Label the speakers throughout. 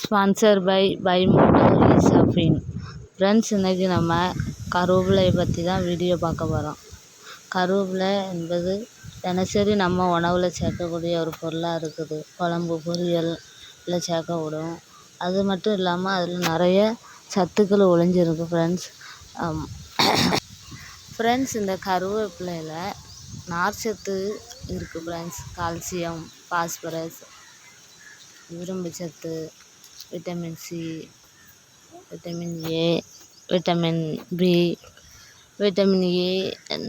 Speaker 1: Sponsor by பைமோட்டோ ஈசாஃபின் friends இன்றைக்கி நம்ம கருவேப்பிலையை பற்றி தான் வீடியோ பார்க்க போகிறோம் கருவேப்பிலை என்பது தினசரி நம்ம உணவில் சேர்க்கக்கூடிய ஒரு பொருளாக இருக்குது. குழம்பு பொரியல் எல்லாம் சேர்க்க விடும் அது மட்டும் இல்லாமல் அதில் நிறைய சத்துக்கள் ஒளிஞ்சிருக்கு ஃப்ரெண்ட்ஸ் ஃப்ரெண்ட்ஸ் இந்த கருவேப்பிலையில் நார்ச்சத்து இருக்குது ஃப்ரெண்ட்ஸ் கால்சியம் பாஸ்பரஸ் இரும்பு சத்து vitamin C vitamin A vitamin B vitamin A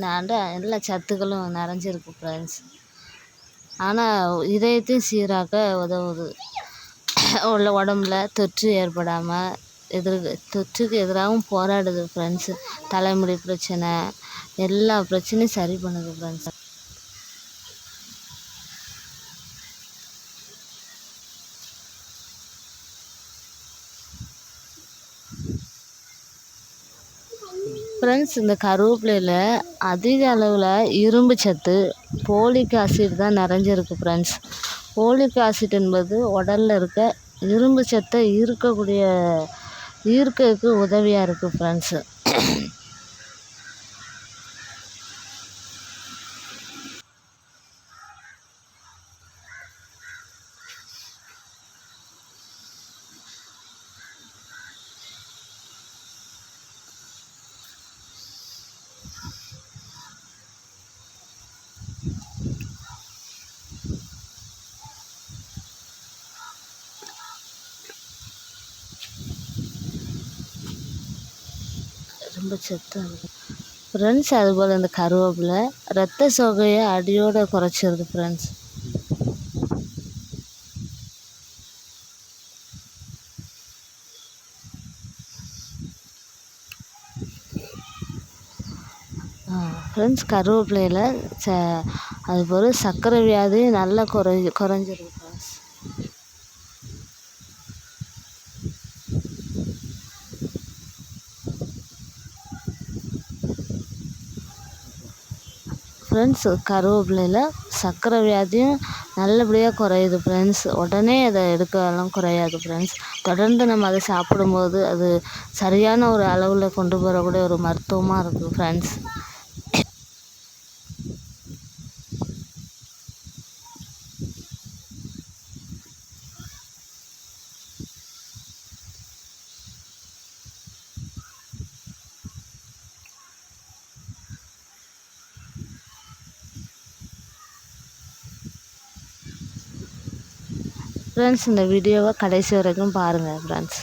Speaker 1: நான்டா எல்லா சத்துக்களும் நிறைஞ்சிருக்கு ஃப்ரெண்ட்ஸ் ஆனால் இதயத்தையும் சீராக்க உதவுது. உள்ள உடம்புல தொற்று ஏற்படாமல் எதிர் தொற்றுக்கு எதிராகவும் போராடுது ஃப்ரெண்ட்ஸு தலைமுடி பிரச்சனை எல்லா பிரச்சனையும் சரி பண்ணுது ஃப்ரெண்ட்ஸ் ஃப்ரெண்ட்ஸ் இந்த கருவேப்பிலையில் அதிக அளவில் இரும்பு சத்து போலிக் ஆசிட் தான் நிறைஞ்சிருக்கு ஃப்ரெண்ட்ஸ் போலிக் ஆசிட் என்பது உடலில் இருக்க இரும்பு சத்தை ஈர்க்கக்கூடிய ஈர்க்கறதுக்கு உதவியாக இருக்குது ஃப்ரெண்ட்ஸு ரொம்ப சத்தாக இருக்குது ஃப்ரெண்ட்ஸ் அதுபோல் இந்த கருவேப்பிலை ரத்த சோகையை அடியோடு குறைச்சிருது ஃப்ரெண்ட்ஸ் ஃப்ரெண்ட்ஸ் கருவேப்பிலையில் ச அதுபோல் சர்க்கரை வியாதி நல்லா குறை குறைஞ்சிருக்கு. ஃப்ரெண்ட்ஸ் கருவேப்பிலையில கருவேப்பிலையில் சர்க்கரை வியாதியும் நல்லபடியாக குறையுது ஃப்ரெண்ட்ஸ். உடனே அதை எடுக்கலாம் குறையாது ஃப்ரெண்ட்ஸ். தொடர்ந்து நம்ம அதை சாப்பிடும்போது அது சரியான ஒரு அளவில் கொண்டு போகக்கூடிய ஒரு மருத்துவமாக இருக்குது ஃப்ரெண்ட்ஸ். ஃப்ரெண்ட்ஸ் இந்த வீடியோவை கடைசி வரைக்கும் பாருங்கள் ஃப்ரெண்ட்ஸ்